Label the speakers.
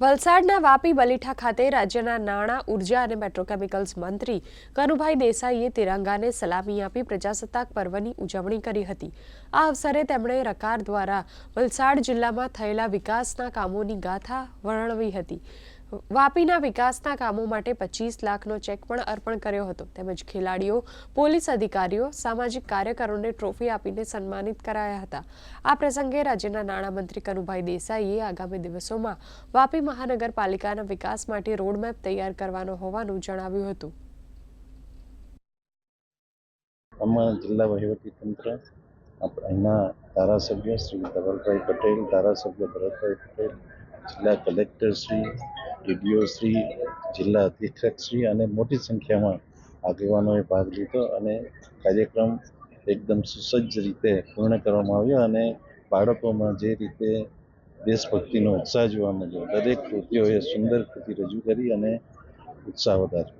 Speaker 1: વલસાડના વાપી બલીઠા ખાતે રાજ્યના નાણાં, ઊર્જા અને પેટ્રોકેમિકલ્સ મંત્રી કનુભાઈ દેસાઈએ તિરંગાને સલામી આપી પ્રજાસત્તાક પર્વની ઉજવણી કરી હતી. આ અવસરે તેમણે રકાર દ્વારા વલસાડ જિલ્લામાં થયેલા વિકાસના કામોની ગાથા વર્ણવી હતી. વાપીના વિકાસના કામો માટે પચીસ લાખનો ચેક પણ અર્પણ કર્યો હતો. તેમજ ખેલાડીઓ, પોલીસ અધિકારીઓ, સામાજિક કાર્યકરોને ટ્રોફી આપીને સન્માનિત કરાયા હતા. આ પ્રસંગે રાજ્યના નાણામંત્રી કનુભાઈ દેસાઈએ આગામી દિવસોમાં વાપી મહાનગરપાલિકાના વિકાસ માટે રોડમેપ તૈયાર કરવાનો હોવાનું જણાવ્યું હતું.
Speaker 2: જિલ્લા વહીવટીતંત્ર અહીંના ધારાસભ્ય શ્રી ધવલભાઈ પટેલ, ધારાસભ્ય ભરતભાઈ પટેલ, જિલ્લા કલેક્ટર શ્રી ડીડીઓ શ્રી જિલ્લા અધિક્ષકશ્રી અને મોટી સંખ્યામાં આગેવાનોએ ભાગ લીધો અને કાર્યક્રમ એકદમ સુસજ્જ રીતે પૂર્ણ કરવામાં આવ્યો અને બાળકોમાં જે રીતે દેશભક્તિનો ઉત્સાહ જોવા મળ્યો, દરેક કૃતિઓએ સુંદર કૃતિ રજૂ કરી અને ઉત્સાહ વધાર્યો.